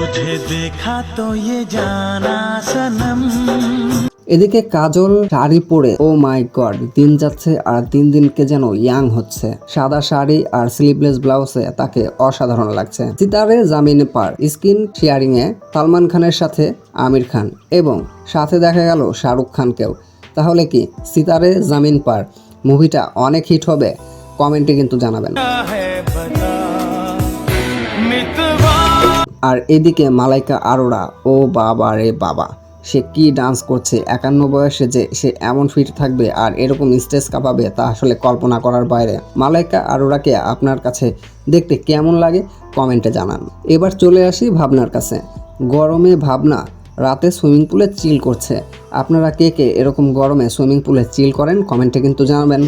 तुझे देखा तो ये जाना सनम এদিকে কাজল শাড়ি পরে ও মাই গড দিন যাচ্ছে আর দিন দিনকে যেন ইয়াং হচ্ছে সাদা শাড়ি আর স্লিভলেস ব্লাউজে তাকে অসাধারণ লাগছে সিতারে জামিন পার স্কিন শেয়ারিং এ সালমান খানের সাথে আমির খান এবং সাথে দেখা গেল শাহরুখ খানকেও তাহলে কি সিতারে জামিন পার মুভিটা অনেক হিট হবে কমেন্টে কিন্তু জানাবেন है बता मितवा আর এদিকে মালাইকা আরোরা, ও বাবা রে বাবা, সে কি ডান্স করছে? একান্ন বয়সে যে সে এমন ফিট থাকবে আর এরকম স্টেজ কাঁপাবে তা আসলে কল্পনা করার বাইরে। মালাইকা আরোরাকে আপনার কাছে দেখতে কেমন লাগে কমেন্টে জানান। এবার চলে আসি ভাবনার কাছে। গরমে ভাবনা, রাতে সুইমিং পুলে চিল করছে। আপনারা কে কে এরকম গরমে সুইমিং পুলে চিল করেন কমেন্টে কিন্তু জানাবেন।